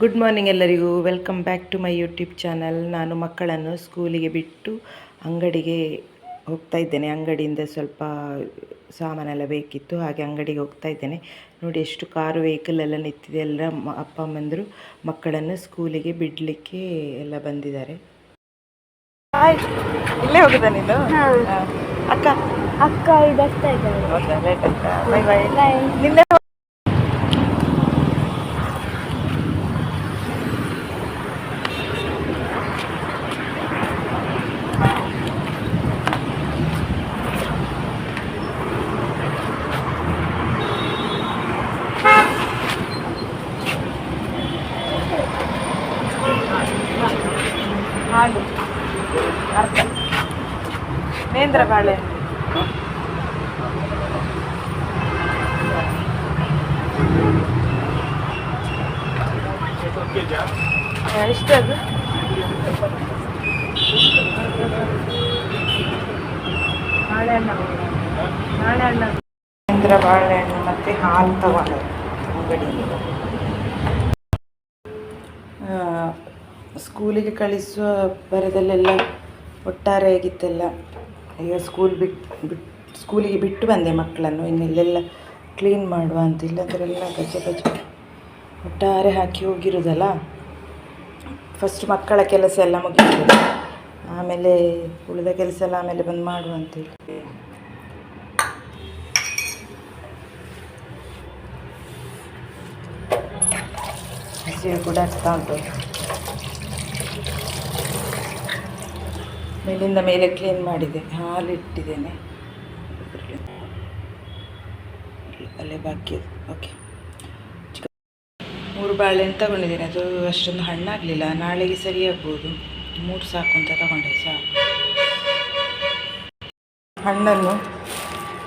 Good morning ಎಲ್ಲರಿಗೂ. Welcome back to my YouTube channel ನಾನು ಮಕ್ಕಳನ್ನು ಸ್ಕೂಲಿಗೆ ಬಿಟ್ಟು ಅಂಗಡಿಗೆ ಹೋಗ್ತಾ ಇದ್ದೇನೆ. ಅಂಗಡಿಯಿಂದ ಸ್ವಲ್ಪ ಸಾಮಾನೆಲ್ಲ ಬೇಕಿತ್ತು ಹಾಗೆ ಅಂಗಡಿಗೆ ಹೋಗ್ತಾ ಇದ್ದೇನೆ. ನೋಡಿ ಎಷ್ಟು ಕಾರು ವೆಹಿಕಲ್ ಎಲ್ಲ ನಿಂತಿದೆ. ಎಲ್ಲ ಅಪ್ಪ ಅಮ್ಮಂದರು ಮಕ್ಕಳನ್ನು ಸ್ಕೂಲಿಗೆ ಬಿಡಲಿಕ್ಕೆ ಎಲ್ಲ ಬಂದಿದ್ದಾರೆ. ಇಲ್ಲೇ ಹೋಗುದಾ ನೀನು? ಅಕ್ಕ. ಅಕ್ಕ ಅಕ್ಕ ಇದಕ್ತಾ ಇದ್ದಾಳೆ ಹಾಲು ಅರ್ಧ ನೇಂದ್ರ ಬಾಳೆ. ಎಷ್ಟು ಅದು? ಬಾಳೆಹಣ್ಣು ಬಾಳೆಹಣ್ಣು ನೇಂದ್ರ ಬಾಳೆಹಣ್ಣು ಮತ್ತು ಹಾಲು ತಗೊಂಡು ಅಂಗಡಿಗೆ. ಸ್ಕೂಲಿಗೆ ಕಳಿಸುವ ಬರದಲ್ಲೆಲ್ಲ ಒಟ್ಟಾರೆ ಆಗಿತ್ತೆಲ್ಲ ಈಗ ಸ್ಕೂಲ್ ಬಿಟ್ಟು ಬಿಟ್ಟು ಸ್ಕೂಲಿಗೆ ಬಿಟ್ಟು ಬಂದೆ ಮಕ್ಕಳನ್ನು. ಇನ್ನಿಲ್ಲೆಲ್ಲ ಕ್ಲೀನ್ ಮಾಡುವ ಅಂತ ಇಲ್ಲಂದ್ರೆಲ್ಲ ಗಜ ಗಜ. ಒಟ್ಟಾರೆ ಹಾಕಿ ಹೋಗಿರೋದಲ್ಲ. ಫಸ್ಟ್ ಮಕ್ಕಳ ಕೆಲಸ ಎಲ್ಲ ಮುಗಿತು ಆಮೇಲೆ ಉಳಿದ ಕೆಲಸ ಎಲ್ಲ ಆಮೇಲೆ ಬಂದು ಮಾಡುವ ಅಂತೇಳಿ ಹಸಿರು ಕೂಡ ಆಗ್ತಾ ಉಂಟು. ಮೇಲಿಂದ ಮೇಲೆ ಕ್ಲೀನ್ ಮಾಡಿದೆ. ಹಾಲು ಇಟ್ಟಿದ್ದೇನೆ. ಅಲ್ಲೇ ಬಾಕಿ ಓಕೆ ಮೂರು ಬಾಳೆಹಣ್ಣು ತಗೊಂಡಿದ್ದೇನೆ. ಅದು ಅಷ್ಟೊಂದು ಹಣ್ಣಾಗಲಿಲ್ಲ. ನಾಳೆಗೆ ಸರಿಯಾಗ್ಬೋದು ಮೂರು ಸಾಕು ಅಂತ ತಗೊಂಡೆ. ಸಾಕು. ಹಣ್ಣನ್ನು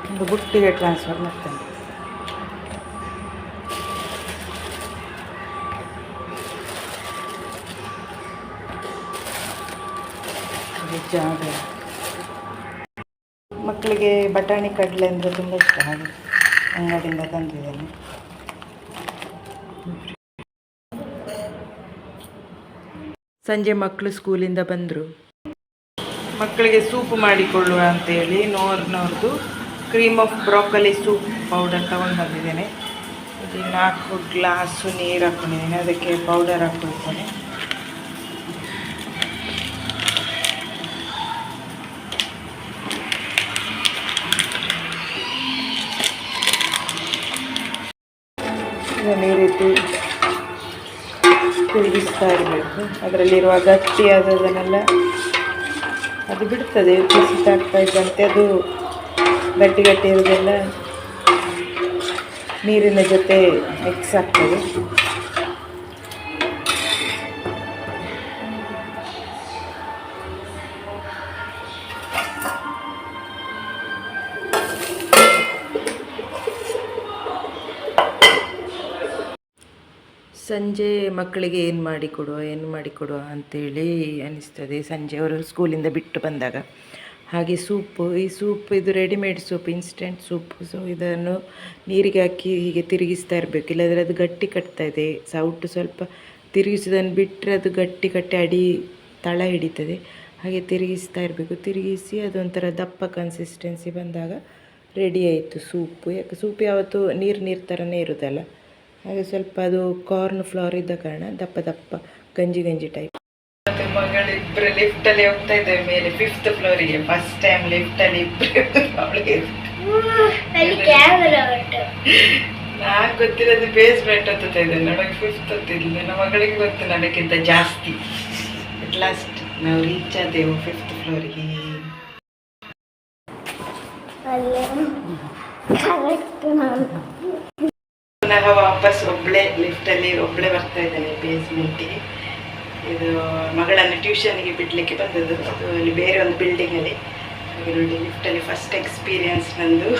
ಒಂದು ಬುಟ್ಟಿಗೆ ಟ್ರಾನ್ಸ್ಫರ್ ಮಾಡ್ತೇನೆ. ಜಾಗ ಮಕ್ಕಳಿಗೆ ಬಟಾಣಿ ಕಡಲೆ ಅಂದರೆ ತುಂಬ ಇಷ್ಟ. ಹಾಗೆ ಅಂಗಡಿಯಿಂದ ತಂದಿದ್ದೇನೆ. ಸಂಜೆ ಮಕ್ಕಳು ಸ್ಕೂಲಿಂದ ಬಂದರು. ಮಕ್ಕಳಿಗೆ ಸೂಪ್ ಮಾಡಿಕೊಳ್ಳುವ ಅಂತೇಳಿ ನೋರ್ನವ್ರದ್ದು cream of broccoli soup powder ತಗೊಂಡು ಬಂದಿದ್ದೇನೆ. ಇದು ನಾಲ್ಕು ಗ್ಲಾಸು ನೀರು ಹಾಕ್ಕೊಂಡಿದ್ದೀನಿ ಅದಕ್ಕೆ ಪೌಡರ್ ಹಾಕ್ಕೊಳ್ತೇನೆ. ಇದನ್ನು ಈ ರೀತಿ ತಿರುಗಿಸ್ತಾ ಇರಬೇಕು. ಅದರಲ್ಲಿರುವ ಗಟ್ಟಿಯಾದದನ್ನೆಲ್ಲ ಅದು ಬಿಡ್ತದೆ ಕುಸಿತಾಗ್ತಾ ಇದ್ದಂತೆ. ಅದು ಗಟ್ಟಿ ಗಟ್ಟಿ ಇರೋದೆಲ್ಲ ನೀರಿನ ಜೊತೆ ಮಿಕ್ಸ್ ಆಗ್ತದೆ. ಸಂಜೆ ಮಕ್ಕಳಿಗೆ ಏನು ಮಾಡಿಕೊಡುವ ಏನು ಮಾಡಿಕೊಡುವ ಅಂತೇಳಿ ಅನಿಸ್ತದೆ ಸಂಜೆ ಅವರು ಸ್ಕೂಲಿಂದ ಬಿಟ್ಟು ಬಂದಾಗ. ಹಾಗೆ ಸೂಪು, ಈ ಸೂಪ್ ಇದು readymade soup instant soup. So ಇದನ್ನು ನೀರಿಗೆ ಹಾಕಿ ಹೀಗೆ ತಿರುಗಿಸ್ತಾ ಇರಬೇಕು. ಇಲ್ಲದ್ರೆ ಅದು ಗಟ್ಟಿ ಕಟ್ತಾ ಇದೆ. ಸೌಟು ಸ್ವಲ್ಪ ತಿರುಗಿಸೋದನ್ನು ಬಿಟ್ಟರೆ ಅದು ಗಟ್ಟಿ ಕಟ್ಟಿ ಅಡಿ ತಳ ಹಿಡಿತದೆ. ಹಾಗೆ ತಿರುಗಿಸ್ತಾ ಇರಬೇಕು. ತಿರುಗಿಸಿ ಅದೊಂಥರ ದಪ್ಪ ಕನ್ಸಿಸ್ಟೆನ್ಸಿ ಬಂದಾಗ ರೆಡಿ ಆಯಿತು ಸೂಪು. ಯಾಕೆ ಸೂಪ್ ಯಾವತ್ತು ನೀರು ನೀರು ಥರನೇ ಇರೋದಲ್ಲ ಹಾಗೆ ಸ್ವಲ್ಪ ಅದು ಕಾರ್ನ್ ಫ್ಲವರ್ ಇದ್ದ ಕಾರಣ ದಪ್ಪ ದಪ್ಪ ಗಂಜಿ ಗಂಜಿ ಟೈಪ್ ಮತ್ತೆ ಮಗಳಿಬ್ಬರು ಲಿಫ್ಟಲ್ಲಿ ಹೋಗ್ತಾ ಇದ್ದೇವೆ ಮೇಲೆ. ಫಿಫ್ತ್ ಫ್ಲೋರಿಗೆ ಫಸ್ಟ್ ಟೈಮ್ ಲಿಫ್ಟಲ್ಲಿ ಇಬ್ಬರು ಅವಳಿಗೆ ಅಲ್ಲಿ ನಾನು ಗೊತ್ತಿರೋದು ಬೇಸ್ಮೆಂಟ್ ಹತ್ತುತ್ತಾ ಇದ್ದೇನೆ ನನಗೆ ಫಿಫ್ತ್ ಹತ್ತಿದ್ಲು. ನನ್ನ ಮಗಳಿಗೆ ಗೊತ್ತು ನನಗಿಂತ ಜಾಸ್ತಿ. ಅಟ್ ಲಾಸ್ಟ್ ನಾವು ರೀಚ್ ಆದೆವು ಫಿಫ್ತ್ ಫ್ಲೋರಿಗೆ ಅಲ್ಲಿ. ಪುನಃ ವಾಪಸ್ ಒಬ್ಬಳೇ ಲಿಫ್ಟಲ್ಲಿ ಒಬ್ಬಳೇ ಬರ್ತಾ ಇದ್ದೇನೆ ಬೇಸ್ಮೆಂಟಿಗೆ ಇದು ಮಗಳನ್ನು ಟ್ಯೂಷನ್ಗೆ ಬಿಡಲಿಕ್ಕೆ ಬಂದದ್ದು. ಅದು ಅಲ್ಲಿ ಬೇರೆ ಒಂದು ಬಿಲ್ಡಿಂಗಲ್ಲಿ ಹಾಗೆ ನೋಡಿ ಲಿಫ್ಟಲ್ಲಿ ಫಸ್ಟ್ ಎಕ್ಸ್ಪೀರಿಯನ್ಸ್ ನಂದು.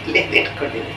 ಇಲ್ಲೇ ಇಟ್ಕೊಂಡಿದ್ದೆ